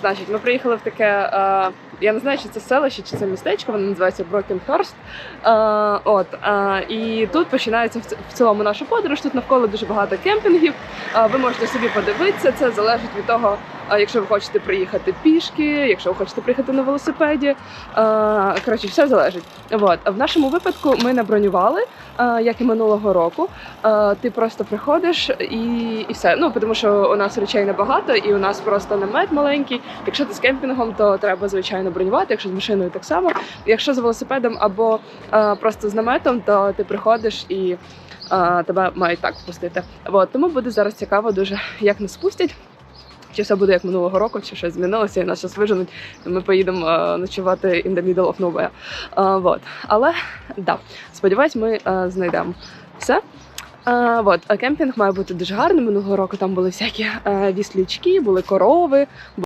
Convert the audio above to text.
Значить, ми приїхали в таке. Е, я не знаю, чи це селище, чи це містечко, воно називається Брокенхорст. Е, от е, і тут починається в, в цілому наша подорож. Тут навколо дуже багато кемпінгів. Е, ви можете собі подивитися. Це залежить від того, е, якщо ви хочете приїхати пішки, якщо ви хочете приїхати на велосипеді. Коротше, все залежить. От в нашому випадку ми не бронювали, е, як і минулого року. Ти просто приходиш і, і все. Ну тому що у нас речей небагато, і у нас просто намет маленький. Якщо ти з кемпінгом, то треба звичайно бронювати. Якщо з машиною, так само. Якщо з велосипедом або просто з наметом, то ти приходиш і. Тебе мають так впустити. От, тому буде зараз цікаво дуже, як нас спустять. Чи все буде як минулого року, чи щось змінилося, і нас щось виженуть, ми поїдемо е, ночувати in the middle of nowhere. А, вот. Але да, сподіваюсь, ми а, знайдемо все. А, вот. А кемпінг має бути дуже гарним. Минулого року там були всякі а, віслючки, були корови,